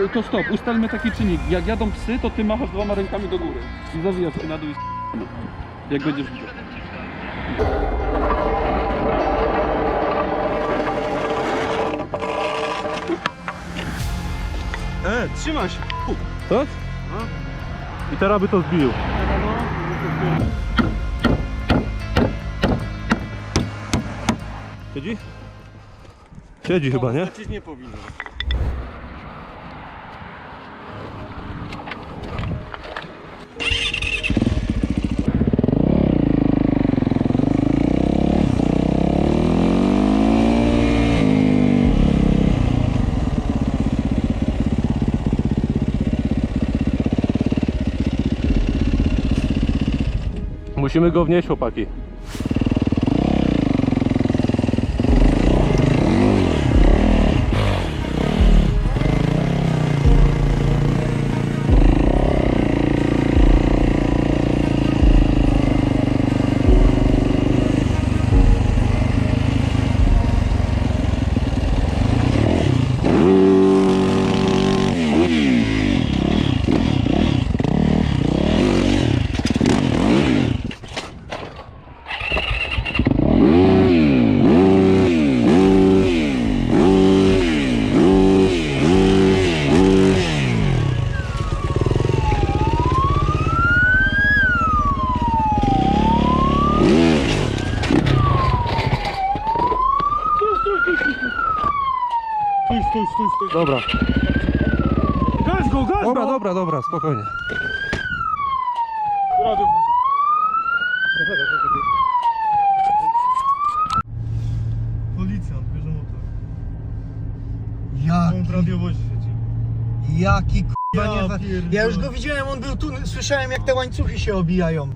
to, to stop, ustalmy taki czynnik. Jak jadą psy, to ty machasz dwoma rękami do góry. I zawijasz się na dół i Jak będziesz... E, trzymaj się. Tak? I teraz by to zbił. Siedzi? Siedzi chyba, nie? Znaczyć nie powinno. Musimy go wnieść, chłopaki. Dobra. Gaś go, gaś Dobra, go! dobra, dobra, spokojnie. Policjant, bierze motor. On w Jaki, radiowozie siedzi. jaki k***a Ja pierdolę. Ja już go widziałem, on był tu, słyszałem jak te łańcuchy się obijają.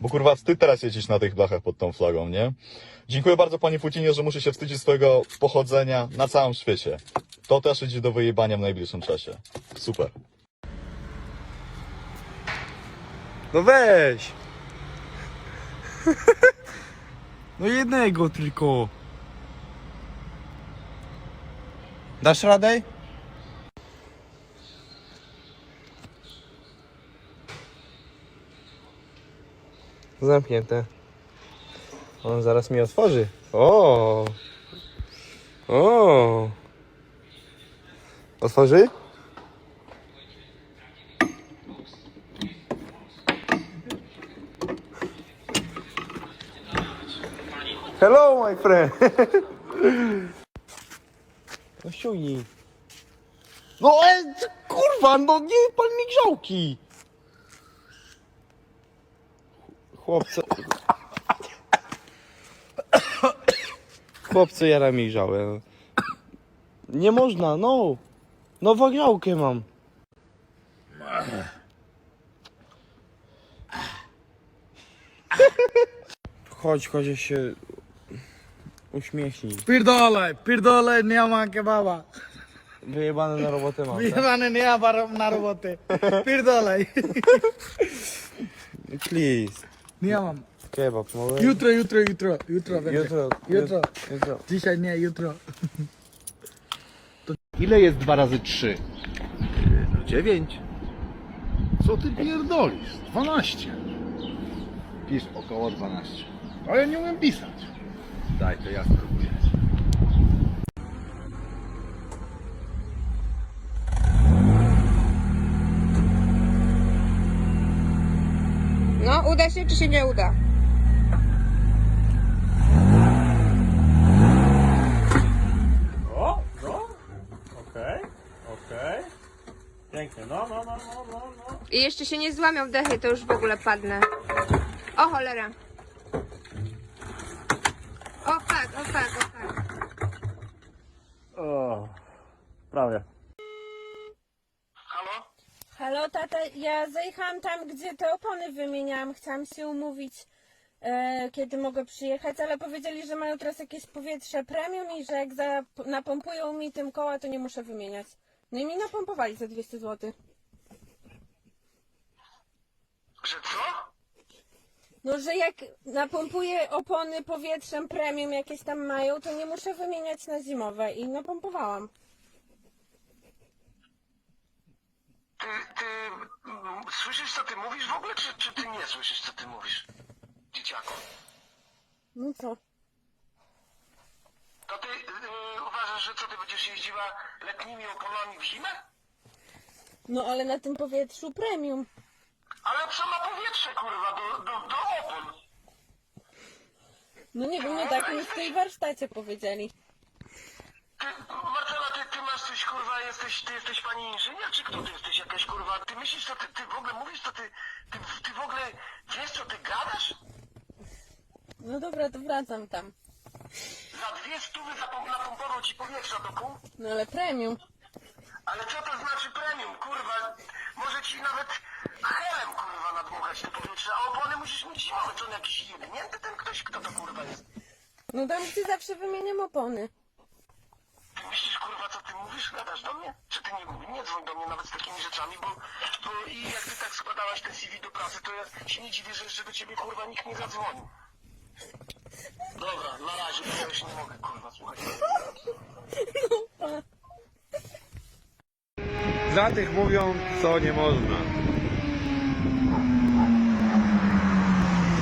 Bo kurwa wstyd teraz jeździć na tych blachach pod tą flagą, nie? Dziękuję bardzo panie Putinie, że muszę się wstydzić swojego pochodzenia na całym świecie. To też idzie do wyjebania w najbliższym czasie. Super. No weź! No jednego tylko. Dasz radę? Zamknięte. On zaraz mi otworzy. O! O! Otworzy? Hello, my friend. No ściągnij. No e, kurwa, no nie pal mi grzałki. Chłopcy jara mi grzałe. Nie można, no. Nową grzałkę mam. Chodź, chodź się uśmiechnij. Pierdolę, pierdolę, nie mam kebaba. Wyjebane na robotę mam. Tak? Nie ma na robotę. Pierdolę. Please. Nie mam. Kebab, mogę? Jutro, jutro, jutro, jutro będę. Jutro. Jutro. Jutro. Dzisiaj nie, jutro. Ile jest 2 razy 3? No 9. Co ty pierdolisz? 12. Pisz około 12. A ja nie umiem pisać. Daj, to ja spróbuję. Uda się czy się nie uda? O, no. Okej, okej. Pięknie, no, no, no, no, no, no. I jeszcze się nie złamią dechy, to już w ogóle padnę. O cholera. O tak, o tak, o tak. O, prawie. Halo, tata, ja zajechałam tam, gdzie te opony wymieniałam. Chciałam się umówić, e, kiedy mogę przyjechać, ale powiedzieli, że mają teraz jakieś powietrze premium i że jak za, napompują mi tym koła, to nie muszę wymieniać. No i mi napompowali za 200 zł. Że co? No, że jak napompuję opony powietrzem premium jakieś tam mają, to nie muszę wymieniać na zimowe i napompowałam. Ty, ty mm, słyszysz co ty mówisz w ogóle, czy, czy ty nie słyszysz co ty mówisz? Dzieciaku. No co? To ty yy, uważasz, że co ty będziesz jeździła letnimi oponami w zimę? No ale na tym powietrzu premium. Ale co ma powietrze kurwa do, do, do opon? No nie wiem, no tak mi w tej warsztacie powiedzieli. Ty, ty masz coś kurwa, jesteś, ty jesteś pani inżynier, czy kto ty jesteś jakaś kurwa? Ty myślisz co ty, ty w ogóle mówisz co ty, ty, ty w ogóle wiesz co ty gadasz? No dobra, to wracam tam. Za dwie stówy zapom- napompował ci powietrza do pół? No ale premium. Ale co to znaczy premium, kurwa? Może ci nawet helem, kurwa, nadmuchać to powietrze, a opony musisz mieć zimowe. To on jakiś jebnięty ten ktoś? Kto to, kurwa, jest? No tam gdzie zawsze wymieniam opony. Ty myślisz, kurwa, co ty mówisz? Gadasz do mnie? Czy ty nie, nie dzwoń do mnie nawet z takimi rzeczami, bo, bo i jak ty tak składałaś te CV do pracy, to ja się nie dziwię, że jeszcze do ciebie, kurwa, nikt nie zadzwonił. Dobra, na razie, bo ja już nie mogę, kurwa, słuchaj. Za tych mówią, co nie można.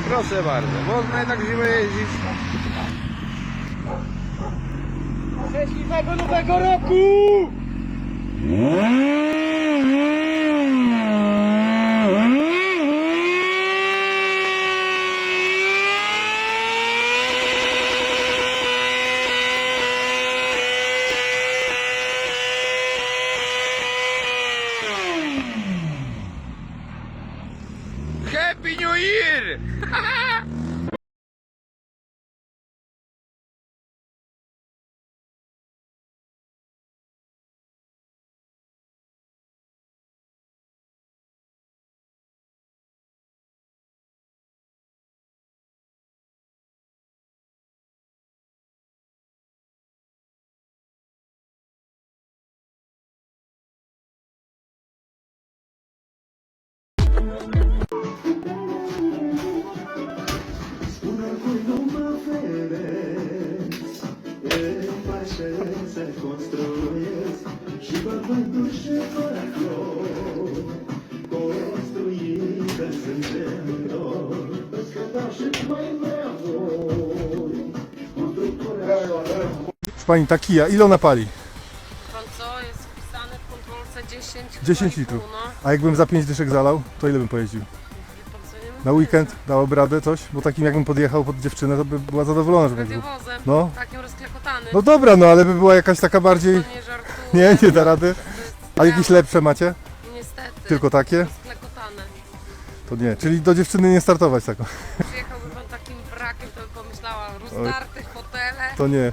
Proszę bardzo, można jednak zimę jeździć. pegando o Pecorocu! Happy New Year! Pani ta kija, ile ona pali? Co? Jest wpisane w kontrolce 10 10 litrów. A jakbym za 5 dyszek zalał, to ile bym pojeździł? Na weekend dałoby radę coś? Bo takim jakbym podjechał pod dziewczynę, to by była zadowolona, żeby był. Radiowozem, No. takim rozklekotany. No dobra, no ale by była jakaś taka bardziej... nie żartuję. Nie, nie da rady. A jakieś lepsze macie? Niestety. Tylko takie? Rozklekotane. To nie. Czyli do dziewczyny nie startować taką. Przyjechałby pan takim brakiem, to by pomyślałam, rozdarte fotele. To nie.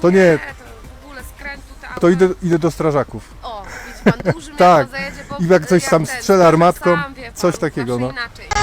To nie. To w ogóle skrętu te auta. To idę, idę do strażaków. O, pan, Tak. zajedzie, bo I jak coś ja tam strzela armatką, coś takiego, no. inaczej.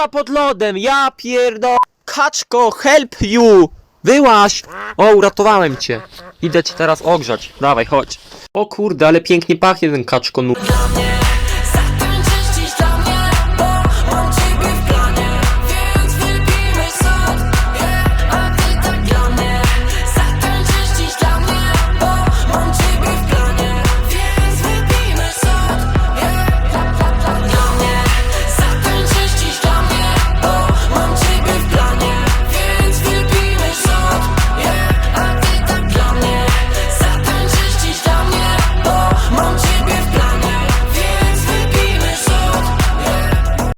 Kaczka pod lodem, ja pierdo... Kaczko, help you! Wyłaś! O, uratowałem cię. Idę cię teraz ogrzać. Dawaj, chodź. O kurde, ale pięknie pachnie ten kaczko. nu-